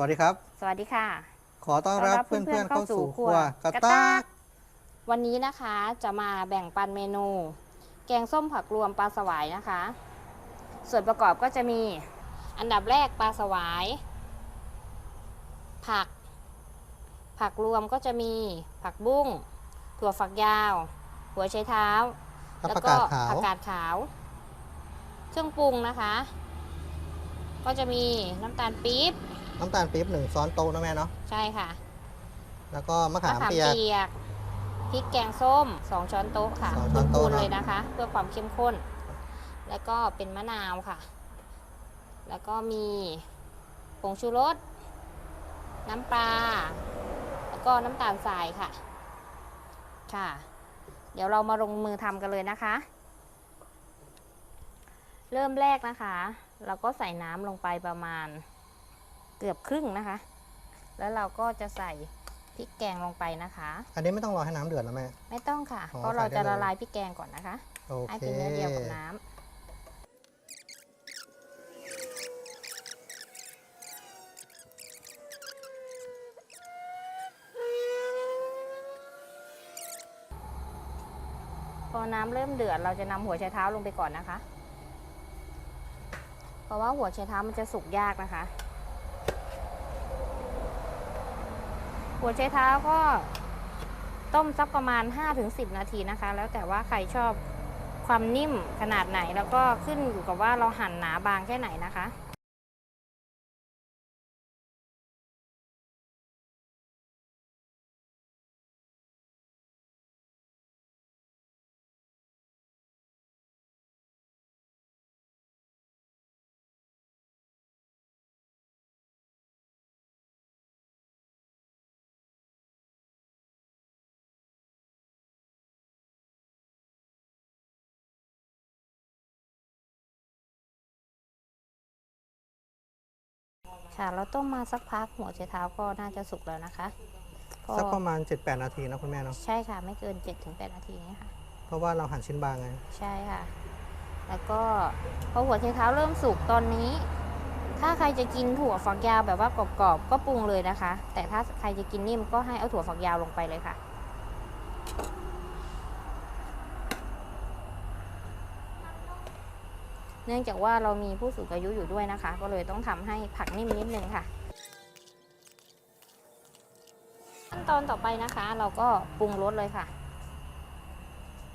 วัสดีครับ สวัสดีค่ะ ขอต้อนรับต้อนรับเพื่อนๆเพื่อนๆเข้าสู่เข้าสู่ครัวครัวกระกระตาตากวันนี้นะคะจะมาแบ่งปันเมนู แกงส้มผักรวมปลาสวายนะคะ ส่วนประกอบก็จะมีอันดับแรกปลาสวาย ผัก ผักรวมก็จะมีผักบุ้ง ถั่วฝักยาว หัวไชเท้า และแล้วผักก็กาดขาวผักกาดขาว เครื่องปรุงนะคะ ก็จะมีน้ำตาลปี๊บ น้ำตาลปี๊บหนึ่งช้อนโต๊ะนะแม่เนาะ ใช่ค่ะ แล้วก็มะขามมะขามเปียก เปียกพริกแกงส้ม 2 ช้อนโต๊ะค่ะสองช้อนโต๊ะ คูณเนอะเลยนะคะ เพื่อความเข้มข้น แล้วก็เป็นมะนาวค่ะ แล้วก็มีผงชูรส น้ำปลา แล้วก็น้ำตาลทรายค่ะ ค่ะ เดี๋ยวเรามาลงมือทำกันเลยนะคะ เริ่มแรกนะคะ เราก็ใส่น้ำลงไปประมาณ เกือบครึ่งนะคะ แล้วเราก็จะใส่พริกแกงลงไปนะคะ อันนี้ไม่ต้องรอให้น้ำเดือดแล้วแม่ ไม่ต้องค่ะ อ๋อเพราะเราใส่ได้จะเลย ละลายพริกแกงก่อนนะคะ โอให้เคเป็นเนื้อเดียวกับน้ำพอน้ำเริ่มเดือดเราจะนำหัวไชเท้าลงไปก่อนนะคะ เพราะว่าหัวไชเท้ามันจะสุกยากนะคะ หัวใช้เท้าก็ต้มสักประมาณ 5-10 นาทีนะคะ แล้วแต่ว่าใครชอบความนิ่มขนาดไหนแล้วก็ขึ้นอยู่กับว่าเราหั่นหนาบางแค่ไหนนะคะ ค่ะ เราต้มมาสักพักหัวไชเท้าก็น่าจะสุกแล้วนะคะก็สักประมาณ 7-8 นาทีนะคุณแม่เนาะใช่ค่ะ ไม่เกิน 7-8 นาทีเนี่ยค่ะ เพราะว่าเราหั่นชิ้นบางไง ใช่ค่ะ แล้วก็พอหัวไชเท้าเริ่มสุกตอนนี้ ถ้าใครจะกินถั่วฝักยาวแบบว่ากรอบๆก็ปรุงเลยนะคะ แต่ถ้าใครจะกินนิ่มก็ให้เอาถั่วฝักยาวลงไปเลยค่ะ นื่องจากว่าเรามีผู้สูงอายุอยู่ด้วยนะคะ ก็เลยต้องทำให้ผักนิ่มนิดนึงค่ะ ขั้นตอนต่อไปนะคะ เราก็ปรุงรสเลยค่ะ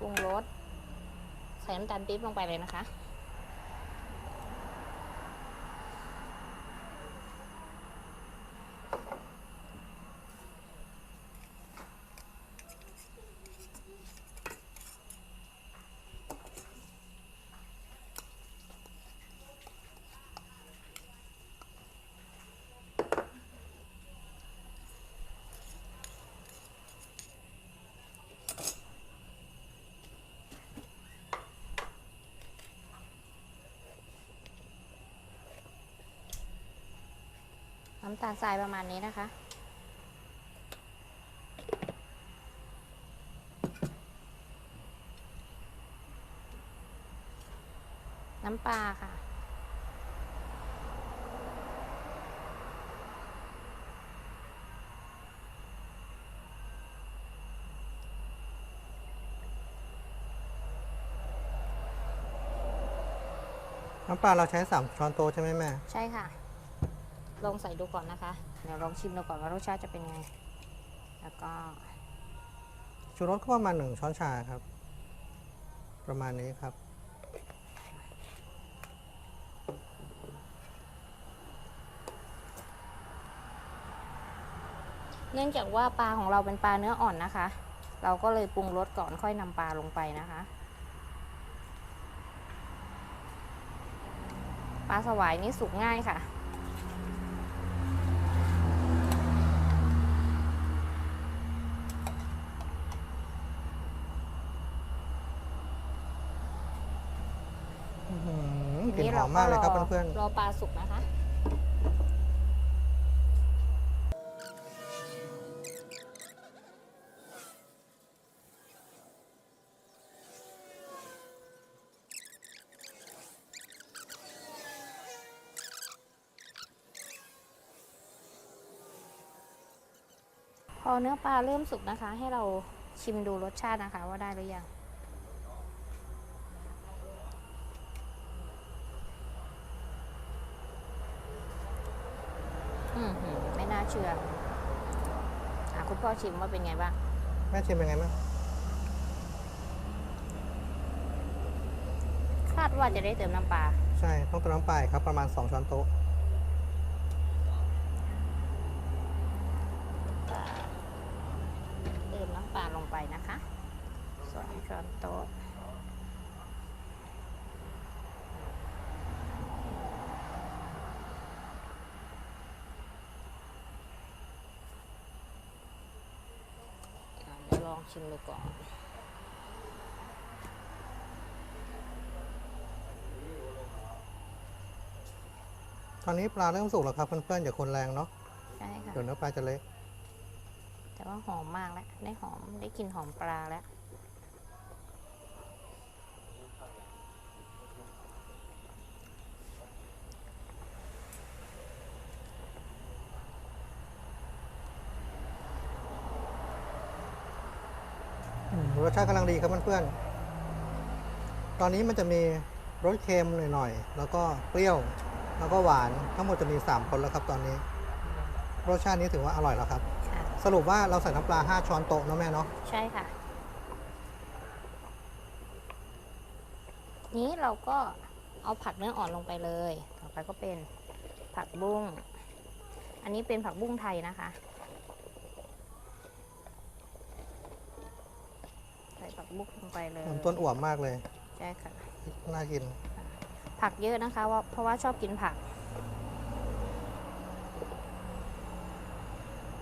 ปรุงรสใส่น้ำตาลปี๊บลงไปเลยนะคะำตาลทรายประมาณนี้นะคะ น้ำปลาค่ะ น้ำปลาเราใช้3ช้อนโต๊ะใช่ไหมแม่ ใช่ค่ะ ลองใส่ดูก่อนนะคะ เดี๋ยวลองชิมดูก่อนว่ารสชาติจะเป็นไง แล้วก็ชูรสก็ประมาณ1ช้อนชาครับ ประมาณนี้ครับ เนื่องจากว่าปลาของเราเป็นปลาเนื้ออ่อนนะคะ เราก็เลยปรุงรสก่อนค่อยนำปลาลงไปนะคะปลาสวายนี่สุกง่ายค่ะ อื้อหือกลิ่นหอ มมากเลยครับเพื่อนรอปลาสุกนะคะพอเนื้อปลาเริ่มสุกนะคะ ให้เราชิมดูรสชาตินะคะ ว่าได้หรือยัง อืมหืมไม่น่า เชื่ออะคุณพ่อชิมว่าเป็นไงบ้าง แม่ชิมเป็นไงบ้างคาดว่าจะได้เติมน้ำปลา ใช่ ต้องเติมน้ำปลาอีกครับ ประมาณ 2 ช้อนโต๊ะ เติมน้ำปลาลงไปนะคะสองช้อนโต๊ะ อะเดี๋ยวลอง ชิมดูก่อน ตอนนี้ปลาเริ่มสุกแล้วครับเพื่อนๆอย่าคนแรงเนาะใช่ค่ะเดี๋ยวเนื้อปลาจะเละแต่ว่าหอมมากแล้ว ได้หอมได้กลิ่นหอมปลาแล้ว รสชาติกำลังดีครับเพื่อนๆ ตอนนี้มันจะมีรสเค็มหน่อยๆ แล้วก็เปรี้ยว แล้วก็หวาน ทั้งหมดจะมี 3 คนแล้วครับตอนนี้ รสชาตินี้ถือว่าอร่อยแล้วครับ ค่ะ สรุปว่าเราใส่น้ำปลา 5 ช้อนโต๊ะเนอะแม่เนาะ ใช่ค่ะ นี้เราก็เอาผักเนื้ออ่อนลงไปเลย ต่อไปก็เป็นผักบุ้ง อันนี้เป็นผักบุ้งไทยนะคะ ส่ผักบุ้งลงไปเลยมันต้นอ่วมมากเลยใช่ค่ะ น่ากิน ผักเยอะนะคะว่าเพราะว่าชอบกินผัก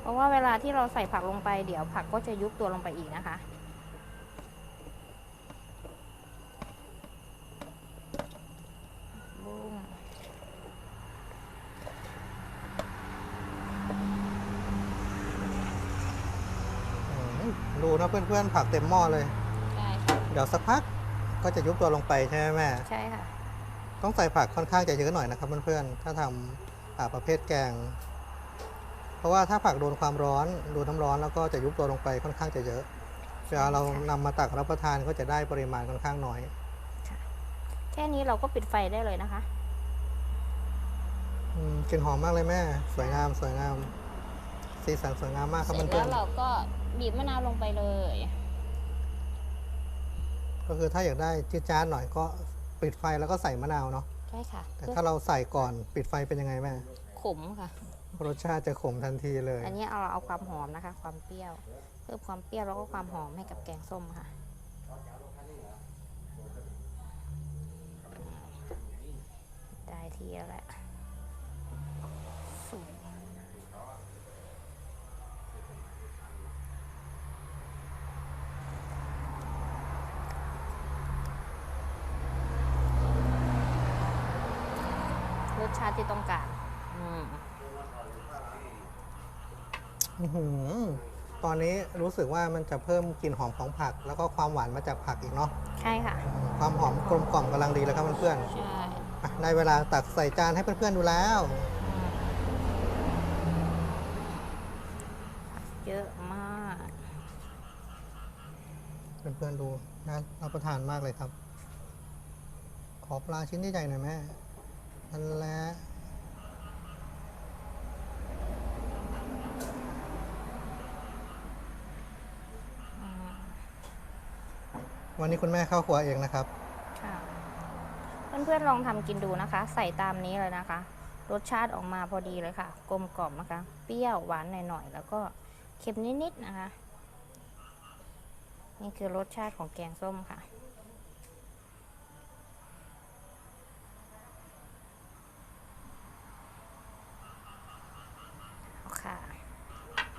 เพราะว่าเวลาที่เราใส่ผักลงไปเดี๋ยวผักก็จะยุบตัวลงไปอีกนะคะบุ้งอืมดูนะเพื่อนๆ ผักเต็มหม้อเลยใช่ค่ะ เดี๋ยวสักพักก็จะยุบตัวลงไปใช่ไหมแม่ใช่ค่ะ ต้องใส่ผักค่อนข้างจะเยอะหน่อยนะครับเพื่อนๆถ้าทำอ่าประเภทแกง เพราะว่าถ้าผักโดนความร้อนโดนน้ำร้อนแล้วก็จะยุบตัวลงไปค่อนข้างจะเยอะเวลาเรานำมาตักรับประทานก็จะได้ปริมาณค่อนข้างน้อยแค่นี้เราก็ปิดไฟได้เลยนะคะอืมกลิ่นหอมมากเลยแม่ สวยงามสวยงาม สีสันสวยงามมากครับเสร็จเพื่แล้อนวเราก็บีบมะนาวลงไปเลยๆ ก็คือถ้าอยากได้จืดจ้านหน่อยก็ปิดไฟแล้วก็ใส่มะนาวเนาะใช่ค่ะแต่เพื่อถ้าเราใส่ก่อนปิดไฟเป็นยังไงแม่ขมค่ะ รสชาติจะขมทันทีเลย อันนี้เอาเอาความหอมนะคะ ความเปรี้ยวเพิ่มความเปรี้ยวแล้วก็ความหอมให้กับแกงส้มค่ะได้ทีแล้วแหละ สชาติที่ต้องการอืมอื้อหือตอนนี้รู้สึกว่ามันจะเพิ่มกลิ่นหอมของผัก แล้วก็ความหวานมาจากผักอีกเนาะใช่ค่ะ ความหอมกลมกล่อมกำลังดีแล้วครับเพื่อนใช่ๆอะได้เวลาตักใส่จานให้เพื่อนๆดูแล้วเยอะมาก เพื่อนๆดูน่ารับประทานมากเลยครับ ขอปลาชิ้นใหญ่ๆหน่อยแม่ นั่นและอืมวันนี้คุณแม่เข้าครัวเองนะครับ ค่ะ เพื่อนๆลองทำกินดูนะคะ ใส่ตามนี้เลยนะคะ รสชาติออกมาพอดีเลยค่ะ กลมกล่อมนะคะ เปรี้ยวหวานหน่อยๆ แล้วก็เค็มนิดๆนะคะ นี่คือรสชาติของแกงส้มค่ะ เอาค่ะ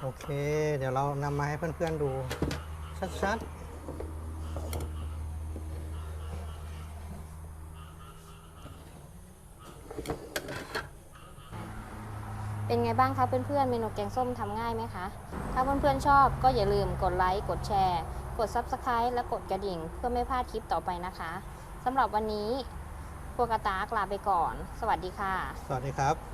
โอเค เดี๋ยวเรานำมาให้เพื่อนๆดู ชัดเป็นไงบ้างคะเพื่อนๆ เมนูแกงส้มทำง่ายไหมคะ ถ้าเพื่อนๆ ชอบก็อย่าลืมกดไลค์ กดแชร์ กด Subscribe และกดกระดิ่ง เพื่อไม่พลาดคลิปต่อไปนะคะ สำหรับวันนี้พวกกระตากลาไปก่อน สวัสดีค่ะๆสวัสดีครับ